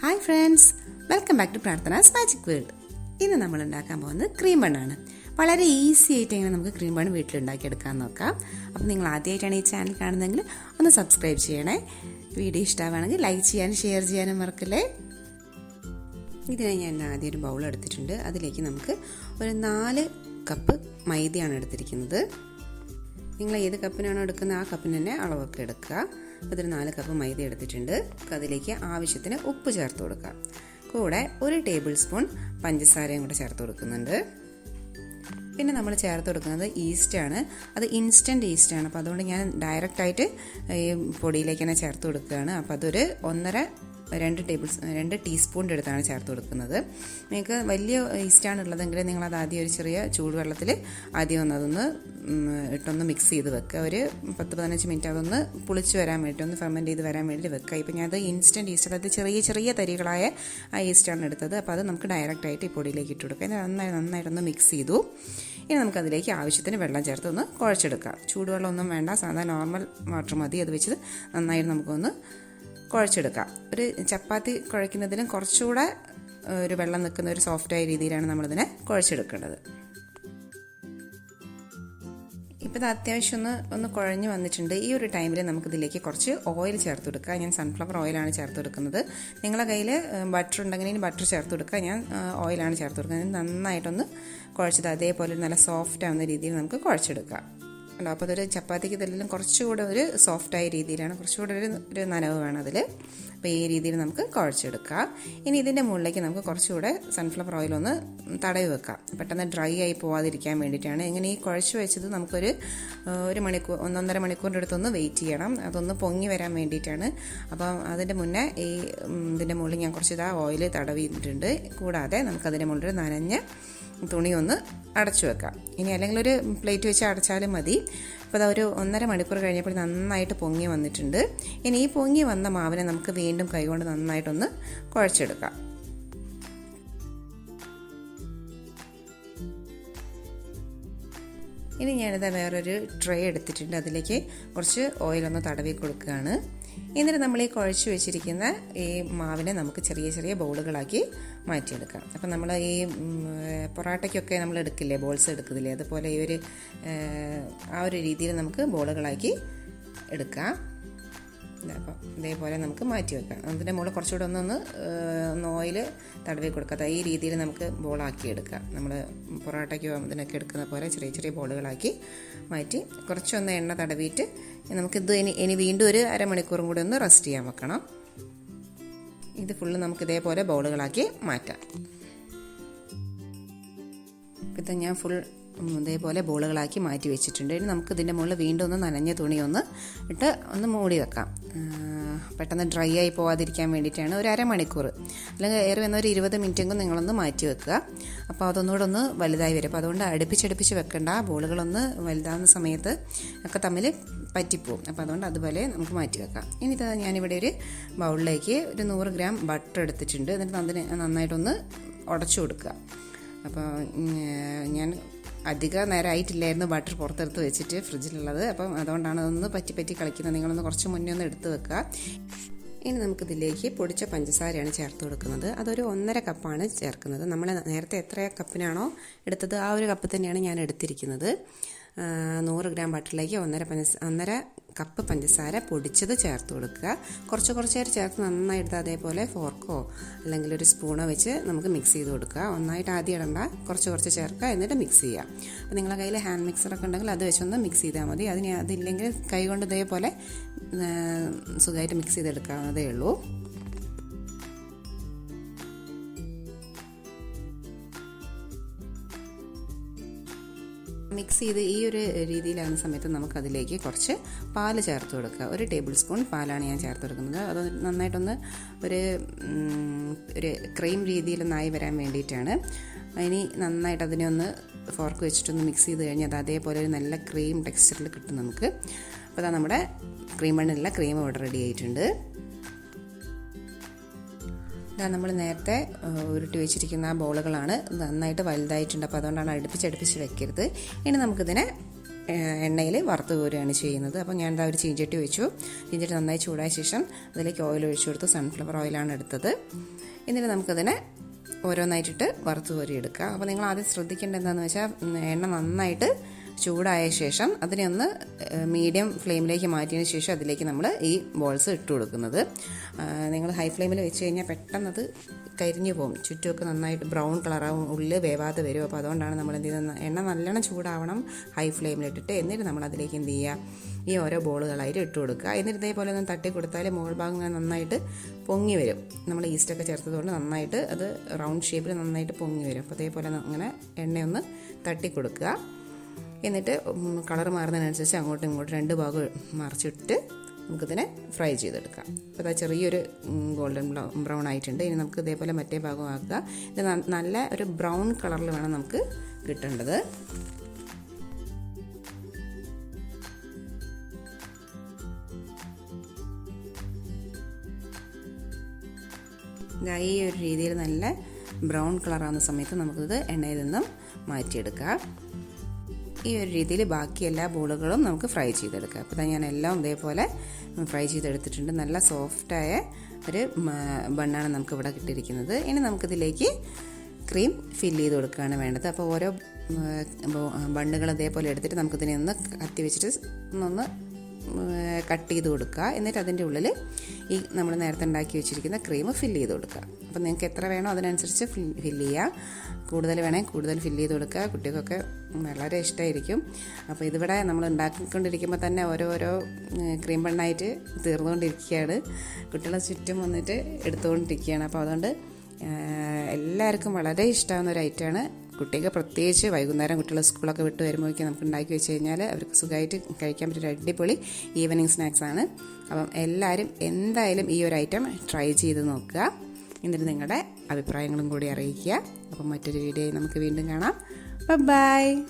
Hi friends welcome back to Prarthana's magic world ഇന്ന് നമ്മൾ ഉണ്ടാക്കാൻ പോകുന്നത് ക്രീം ബണ്ണാണ് വളരെ ഈസി ആയിട്ട് എങ്ങനെ നമുക്ക് ക്രീം ബണ്ണ് വീട്ടിലുണ്ടാക്കിയെടുക്കാൻ നോക്കാം. അപ്പം നിങ്ങൾ ആദ്യമായിട്ടാണ് ഈ ചാനൽ കാണുന്നതെങ്കിൽ ഒന്ന് സബ്സ്ക്രൈബ് ചെയ്യണേ. വീഡിയോ ഇഷ്ടമാണെങ്കിൽ ലൈക്ക് ചെയ്യാനും ഷെയർ ചെയ്യാനും മറക്കല്ലേ? ഇതിനെ ഞാൻ ആദ്യം ഒരു ബൗൾ എടുത്തിട്ടുണ്ട്. അതിലേക്ക് നമുക്ക് ഒരു നാല് കപ്പ് മൈദയാണ് എടുത്തിരിക്കുന്നത്. നിങ്ങൾ ഏത് കപ്പിനാണോ എടുക്കുന്നത് ആ കപ്പിന് തന്നെ അളവൊക്കെ എടുക്കുക. അതിൽ നാല് കപ്പ് മൈദ എടുത്തിട്ടുണ്ട്. അതിലേക്ക് ആവശ്യത്തിന് ഉപ്പ് ചേർത്ത് കൊടുക്കുക കൂടെ ഒരു ടേബിൾ സ്പൂൺ പഞ്ചസാരയും കൂടെ ചേർത്ത് കൊടുക്കുന്നുണ്ട്. പിന്നെ നമ്മൾ ചേർത്ത് കൊടുക്കുന്നത് ഈസ്റ്റാണ് അത് ഇൻസ്റ്റന്റ് ഈസ്റ്റാണ് അപ്പോൾ അതുകൊണ്ട് ഞാൻ ഡയറക്റ്റായിട്ട് ഈ പൊടിയിലേക്ക് തന്നെ ചേർത്ത് കൊടുക്കുകയാണ്. അപ്പോൾ അതൊരു ഒന്നര രണ്ട് ടേബിൾ രണ്ട് ടീസ്പൂണിന്റെ അടുത്താണ് ചേർത്ത് കൊടുക്കുന്നത്. നിങ്ങൾക്ക് വലിയ ഈസ്റ്റാണ് ഉള്ളതെങ്കിൽ നിങ്ങൾ ആദ്യം ഒരു ചെറിയ ചൂടുവെള്ളത്തിൽ ആദ്യം ഒന്ന് അതൊന്ന് ഇട്ടൊന്ന് മിക്സ് ചെയ്ത് വെക്കുക. ഒരു പത്ത് പതിനഞ്ച് മിനിറ്റ് അതൊന്ന് പുളിച്ച് വരാൻ വേണ്ടി ഒന്ന് ഫെർമെന്റ് ചെയ്ത് വരാൻ വേണ്ടി വെക്കുക. ഇപ്പം ഞാൻ അത് ഇൻസ്റ്റന്റ് ഈസ്റ്റ് അതായത് ചെറിയ ചെറിയ തരികളായ ആ ഈസ്റ്റാണ് എടുത്തത്. അപ്പോൾ അത് നമുക്ക് ഡയറക്റ്റായിട്ട് ഈ പൊടിയിലേക്ക് ഇട്ട് കൊടുക്കുക. നന്നായി നന്നായിട്ടൊന്ന് മിക്സ് ചെയ്തു. ഇനി നമുക്കതിലേക്ക് ആവശ്യത്തിന് വെള്ളം ചേർത്ത് ഒന്ന് കുഴച്ചെടുക്കാം. ചൂടുവെള്ളമൊന്നും വേണ്ട. സാധാരണ നോർമൽ വാട്ടർ മതി. അത് വെച്ച് നന്നായിട്ട് നമുക്കൊന്ന് കുഴച്ചെടുക്കാം. ഒരു ചപ്പാത്തി കുഴയ്ക്കുന്നതിലും കുറച്ചുകൂടെ ഒരു വെള്ളം നിൽക്കുന്ന ഒരു സോഫ്റ്റായ രീതിയിലാണ് നമ്മളിതിനെ കുഴച്ചെടുക്കേണ്ടത്. ഇപ്പോൾ ഇത് അത്യാവശ്യം ഒന്ന് ഒന്ന് കുഴഞ്ഞു വന്നിട്ടുണ്ട്. ഈ ഒരു ടൈമിൽ നമുക്കിതിലേക്ക് കുറച്ച് ഓയിൽ ചേർത്ത് കൊടുക്കുക ഞാൻ സൺഫ്ലവർ ഓയിലാണ് ചേർത്ത് കൊടുക്കുന്നത്. നിങ്ങളുടെ കയ്യിൽ ബട്ടർ ഉണ്ടെങ്കിൽ ബട്ടർ ചേർത്ത് കൊടുക്കുക ഞാൻ ഓയിലാണ് ചേർത്ത് കൊടുക്കുന്നത്. നന്നായിട്ടൊന്ന് കുഴച്ചത്. അതേപോലെ നല്ല സോഫ്റ്റ് ആവുന്ന രീതിയിൽ നമുക്ക് കുഴച്ചെടുക്കാം. ഉണ്ടോ. അപ്പോൾ അതൊരു ചപ്പാത്തിക്ക് ഇതെല്ലാം കുറച്ചുകൂടെ ഒരു സോഫ്റ്റായ രീതിയിലാണ്. കുറച്ചുകൂടെ ഒരു ഒരു നനവ് വേണം അതിൽ അപ്പോൾ ഈ രീതിയിൽ നമുക്ക് കുഴച്ചെടുക്കാം. ഇനി ഇതിന്റെ മുകളിലേക്ക് നമുക്ക് കുറച്ചുകൂടെ സൺഫ്ലവർ ഓയിൽ ഒന്ന് തടവി വെക്കാം. പെട്ടെന്ന് ഡ്രൈ ആയി പോവാതിരിക്കാൻ വേണ്ടിയിട്ടാണ്. ഇങ്ങനെ ഈ കുഴച്ച് വെച്ചത് നമുക്കൊരു ഒരു മണിക്കൂർ ഒന്നൊന്നര മണിക്കൂറിന്റെ അടുത്തൊന്ന് വെയിറ്റ് ചെയ്യണം. അതൊന്ന് പൊങ്ങി വരാൻ വേണ്ടിയിട്ടാണ്. അപ്പം അതിന്റെ മുന്നേ ഈ ഇതിന്റെ മുകളിൽ ഞാൻ കുറച്ച് ഇതാ ഓയിൽ തടവിയിട്ടുണ്ട്. കൂടാതെ നമുക്കതിന്റെ മുകളിൽ നനഞ്ഞ തുണി ഒന്ന് അടച്ചു വെക്കാം. ഇനി അല്ലെങ്കിൽ ഒരു പ്ലേറ്റ് വെച്ച് അടച്ചാലും മതി. അപ്പോൾ അതൊരു ഒന്നര മണിക്കൂർ കഴിഞ്ഞപ്പോൾ നന്നായിട്ട് പൊങ്ങി വന്നിട്ടുണ്ട്. ഇനി ഈ പൊങ്ങി വന്ന മാവിനെ നമുക്ക് വീണ്ടും കൈകൊണ്ട് നന്നായിട്ടൊന്ന് കുഴച്ചെടുക്കാം. ഇനി ഞാനിത് വേറൊരു ട്രേ എടുത്തിട്ടുണ്ട്. അതിലേക്ക് കുറച്ച് ഓയിലൊന്ന് തടവി കൊടുക്കുകയാണ്. എന്നിട്ട് നമ്മൾ ഈ കുഴച്ച് വെച്ചിരിക്കുന്ന ഈ മാവിനെ നമുക്ക് ചെറിയ ചെറിയ ബോളുകളാക്കി മാറ്റിയെടുക്കാം. അപ്പം നമ്മൾ ഈ പൊറാട്ടയ്ക്കൊക്കെ നമ്മൾ എടുക്കില്ലേ ബോൾസ് എടുക്കുന്നില്ലേ അതുപോലെ ഈ ഒരു ആ ഒരു രീതിയിൽ നമുക്ക് ബോളുകളാക്കി എടുക്കാം. അപ്പം ഇതേപോലെ നമുക്ക് മാറ്റി വെക്കാം. അതിന്റെ മുകളിൽ കുറച്ചുകൂടെ ഒന്നൊന്ന് ഒന്ന് ഓയിൽ തടവി കൊടുക്കാം ഈ രീതിയിൽ നമുക്ക് ബോളാക്കി എടുക്കാം. നമ്മൾ പൊറോട്ടയ്ക്കോ ഇതിനൊക്കെ എടുക്കുന്ന പോലെ ചെറിയ ചെറിയ ബോളുകളാക്കി മാറ്റി കുറച്ചൊന്ന് എണ്ണ തടവിയിട്ട് നമുക്കിത് ഇനി ഇനി വീണ്ടും ഒരു അരമണിക്കൂറും കൂടി ഒന്ന് റെസ്റ്റ് ചെയ്യാൻ വെക്കണം. ഇത് ഫുള്ള് നമുക്ക് ഇതേപോലെ ബോളുകളാക്കി മാറ്റാം. ഇപ്പം ഞാൻ ഫുൾ ഇതേപോലെ ബോളുകളാക്കി മാറ്റി വെച്ചിട്ടുണ്ട്. ഇനി നമുക്ക് ഇതിന്റെ മുകളിൽ വീണ്ടും ഒന്ന് നനഞ്ഞ തുണി ഒന്ന് ഇട്ട് ഒന്ന് മൂടി വെക്കാം. പെട്ടെന്ന് ഡ്രൈ ആയി പോവാതിരിക്കാൻ വേണ്ടിയിട്ടാണ് ഒരു അരമണിക്കൂർ. അല്ലെങ്കിൽ ഏറെ വന്ന ഒരു ഇരുപത് മിനിറ്റെങ്കിലും നിങ്ങളൊന്ന് മാറ്റി വെക്കുക. അപ്പോൾ അതൊന്നുകൂടെ ഒന്ന് വലുതായി വരും. അപ്പോൾ അതുകൊണ്ട് അടുപ്പിച്ചടുപ്പിച്ച് വെക്കേണ്ട. ബോളുകളൊന്ന് വലുതാവുന്ന സമയത്ത് ഒക്കെ തമ്മിൽ പറ്റിപ്പോവും. അപ്പോൾ അതുകൊണ്ട് അതുപോലെ നമുക്ക് മാറ്റി വെക്കാം. ഇനി ഇത് ഞാനിവിടെ ഒരു ബൗളിലേക്ക് ഒരു നൂറ് ഗ്രാം ബട്ടർ എടുത്തിട്ടുണ്ട്. എന്നിട്ട് അതിന് നന്നായിട്ടൊന്ന് ഉടച്ചു കൊടുക്കുക. അപ്പോൾ ഞാൻ അധിക നേരം ആയിട്ടില്ലായിരുന്നു ബട്ടർ പുറത്തെടുത്ത് വെച്ചിട്ട് ഫ്രിഡ്ജിലുള്ളത് അപ്പം അതുകൊണ്ടാണ് അതൊന്ന് പറ്റി പറ്റി കളിക്കുന്നത്. നിങ്ങളൊന്ന് കുറച്ച് മുന്നേ ഒന്ന് എടുത്ത് വെക്കുക. ഇനി നമുക്കിതിലേക്ക് പൊടിച്ച പഞ്ചസാരയാണ് ചേർത്ത് കൊടുക്കുന്നത്. അതൊരു ഒന്നര കപ്പാണ് ചേർക്കുന്നത്. നമ്മൾ നേരത്തെ എത്ര കപ്പിനാണോ എടുത്തത് ആ ഒരു കപ്പ് തന്നെയാണ് ഞാൻ എടുത്തിരിക്കുന്നത്. നൂറ് ഗ്രാം ബട്ടറിലേക്ക് ഒന്നര പഞ്ചസ ഒന്നര കപ്പ് പഞ്ചസാര പൊടിച്ചത് ചേർത്ത് കൊടുക്കുക. കുറച്ച് കുറച്ച് നേരം ചേർത്ത് നന്നായിട്ട് അതേപോലെ ഫോർക്കോ അല്ലെങ്കിൽ ഒരു സ്പൂണോ വെച്ച് നമുക്ക് മിക്സ് ചെയ്ത് കൊടുക്കുക. ഒന്നായിട്ട് ആദ്യം ഇടണ്ട കുറച്ച് കുറച്ച് ചേർക്കുക എന്നിട്ട് മിക്സ് ചെയ്യുക. അപ്പോൾ നിങ്ങളുടെ കയ്യിൽ ഹാൻഡ് മിക്സറൊക്കെ ഉണ്ടെങ്കിൽ അത് വെച്ചൊന്ന് മിക്സ് ചെയ്താൽ മതി. അതിന് അതില്ലെങ്കിൽ കൈ കൊണ്ട് ഇതേപോലെ സുഖമായിട്ട് മിക്സ് ചെയ്തെടുക്കാവുന്നതേ ഉള്ളൂ. മിക്സ് ചെയ്ത് ഈ ഒരു രീതിയിലാകുന്ന സമയത്ത് നമുക്കതിലേക്ക് കുറച്ച് പാൽ ചേർത്ത് കൊടുക്കുക. ഒരു ടേബിൾ സ്പൂൺ പാലാണ് ഞാൻ ചേർത്ത് കൊടുക്കുന്നത്. അത് നന്നായിട്ടൊന്ന് ഒരു ഒരു ക്രീം രീതിയിലൊന്നായി വരാൻ വേണ്ടിയിട്ടാണ്. ഇനി നന്നായിട്ട് അതിനെ ഒന്ന് ഫോർക്ക് വെച്ചിട്ടൊന്ന് മിക്സ് ചെയ്ത് കഴിഞ്ഞാൽ അത് അതേപോലെ ഒരു നല്ല ക്രീം ടെക്സ്ചറിൽ കിട്ടും നമുക്ക്. അപ്പോൾ അതാ നമ്മുടെ ക്രീം മണ്ണിലുള്ള ക്രീം ഇവിടെ റെഡി ആയിട്ടുണ്ട്. ഇതാ നമ്മൾ നേരത്തെ ഉരുട്ടി വെച്ചിരിക്കുന്ന ആ ബോളുകളാണ്. നന്നായിട്ട് വലുതായിട്ടുണ്ട്. അപ്പോൾ അതുകൊണ്ടാണ് അടുപ്പിച്ച് അടുപ്പിച്ച് വെക്കരുത്. ഇനി നമുക്കിതിനെ എണ്ണയിൽ വറുത്ത് കോരുകയാണ് ചെയ്യുന്നത്. അപ്പോൾ ഞാൻ എന്താ ഒരു ചീഞ്ചട്ടി വെച്ചു. ചീഞ്ചട്ടി നന്നായി ചൂടായ ശേഷം അതിലേക്ക് ഓയിൽ ഒഴിച്ചു കൊടുത്ത് സൺഫ്ലവർ ഓയിലാണ് എടുത്തത്. എന്നിട്ട് നമുക്കതിനെ ഓരോന്നായിട്ടിട്ട് വറുത്ത് കോരി എടുക്കുക അപ്പോൾ നിങ്ങൾ ആദ്യം ശ്രദ്ധിക്കേണ്ടത് എന്താണെന്ന് വെച്ചാൽ എണ്ണ നന്നായിട്ട് ചൂടായ ശേഷം അതിനെ ഒന്ന് മീഡിയം ഫ്ലെയിമിലേക്ക് മാറ്റിയതിന് ശേഷം അതിലേക്ക് നമ്മൾ ഈ ബോൾസ് ഇട്ട് കൊടുക്കുന്നത്. നിങ്ങൾ ഹൈ ഫ്ലെയിമിൽ വെച്ച് കഴിഞ്ഞാൽ പെട്ടെന്ന് അത് കരിഞ്ഞു പോകും. ചുറ്റുമൊക്കെ നന്നായിട്ട് ബ്രൗൺ കളറാവും ഉള്ളിൽ വേവാതെ വരും. അപ്പോൾ അതുകൊണ്ടാണ് നമ്മൾ എന്ത് ചെയ്യുന്നത്? എണ്ണ നല്ലോണം ചൂടാവണം ഹൈ ഫ്ലെയിമിലിട്ടിട്ട്. എന്നിട്ട് നമ്മൾ അതിലേക്ക് എന്ത് ചെയ്യുക? ഈ ഓരോ ബോളുകളായിട്ട് ഇട്ട് കൊടുക്കുക. എന്നിട്ട് ഇതേപോലെ ഒന്ന് തട്ടി കൊടുത്താൽ മുകൾ ഭാഗങ്ങൾ നന്നായിട്ട് പൊങ്ങി വരും. നമ്മൾ ഈസ്റ്റൊക്കെ ചേർത്തതുകൊണ്ട് നന്നായിട്ട് അത് റൗണ്ട് ഷേപ്പിൽ നന്നായിട്ട് പൊങ്ങി വരും. അപ്പോൾ അതേപോലെ അങ്ങനെ എണ്ണയൊന്ന് തട്ടി കൊടുക്കുക. എന്നിട്ട് കളർ മാറുന്നതിനനുസരിച്ച് അങ്ങോട്ടും ഇങ്ങോട്ടും രണ്ട് ഭാഗം മറിച്ചിട്ട് നമുക്കിതിനെ ഫ്രൈ ചെയ്തെടുക്കാം. അപ്പോൾ അതാ ചെറിയൊരു ഗോൾഡൻ ബ്രൗൺ ആയിട്ടുണ്ട്. ഇനി നമുക്ക് ഇതേപോലെ മറ്റേ ഭാഗം ആക്കുക. ഇത് നല്ല ഒരു ബ്രൗൺ കളറിൽ വേണം നമുക്ക് കിട്ടേണ്ടത്. ഈ ഒരു രീതിയിൽ നല്ല ബ്രൗൺ കളറാകുന്ന സമയത്ത് നമുക്കിത് എണ്ണയിൽ നിന്നും മാറ്റിയെടുക്കാം. ഈ ഒരു രീതിയിൽ ബാക്കി എല്ലാ ബോളുകളും നമുക്ക് ഫ്രൈ ചെയ്തെടുക്കാം. അപ്പോൾ ഞാൻ എല്ലാം ഇതേപോലെ ഫ്രൈ ചെയ്തെടുത്തിട്ടുണ്ട്. നല്ല സോഫ്റ്റായ ഒരു ബണ്ണാണ് നമുക്ക് ഇവിടെ കിട്ടിയിരിക്കുന്നത്. ഇനി നമുക്കിതിലേക്ക് ക്രീം ഫില്ല് ചെയ്ത് കൊടുക്കുകയാണ് വേണ്ടത്. അപ്പോൾ ഓരോ ബണ്ണുകൾ ഇതേപോലെ എടുത്തിട്ട് നമുക്കിതിനെ ഒന്ന് കത്തി വെച്ചിട്ട് ഒന്നൊന്ന് കട്ട് ചെയ്ത് കൊടുക്കുക. എന്നിട്ട് അതിന്റെ ഉള്ളിൽ ഈ നമ്മൾ നേരത്തെ ഉണ്ടാക്കി വെച്ചിരിക്കുന്ന ക്രീം ഫില്ല് ചെയ്ത് കൊടുക്കുക. അപ്പോൾ നിങ്ങൾക്ക് എത്ര വേണോ അതിനനുസരിച്ച് ഫില്ല് ചെയ്യുക. കൂടുതൽ വേണമെങ്കിൽ കൂടുതൽ ഫില്ല് ചെയ്ത് കൊടുക്കുക. കുട്ടികൾക്കൊക്കെ വളരെ ഇഷ്ടമായിരിക്കും. അപ്പോൾ ഇതിവിടെ നമ്മൾ ഉണ്ടാക്കിക്കൊണ്ടിരിക്കുമ്പോൾ തന്നെ ഓരോരോ ക്രീം ബണ്ണായിട്ട് തീർന്നുകൊണ്ടിരിക്കുകയാണ്. കുട്ടികളെ ചുറ്റും വന്നിട്ട് എടുത്തുകൊണ്ടിരിക്കുകയാണ്. അപ്പോൾ അതുകൊണ്ട് എല്ലാവർക്കും വളരെ ഇഷ്ടമാകുന്ന ഒരു ഐറ്റമാണ് കുട്ടിക്ക് പ്രത്യേകിച്ച് വൈകുന്നേരം കുട്ടികൾ സ്കൂളൊക്കെ വിട്ട് വരുമ്പോഴേക്കും നമുക്ക് ഉണ്ടാക്കി വെച്ച് കഴിഞ്ഞാൽ അവർക്ക് സുഖമായിട്ട് കഴിക്കാൻ പറ്റിയ ഒരു അടിപൊളി ഈവനിങ് സ്നാക്സ് ആണ്. അപ്പം എല്ലാവരും എന്തായാലും ഈ ഒരു ഐറ്റം ട്രൈ ചെയ്ത് നോക്കുക. എന്നിട്ട് നിങ്ങളുടെ അഭിപ്രായങ്ങളും കൂടി അറിയിക്കുക. അപ്പം മറ്റൊരു വീഡിയോയിൽ നമുക്ക് വീണ്ടും കാണാം. ബൈ.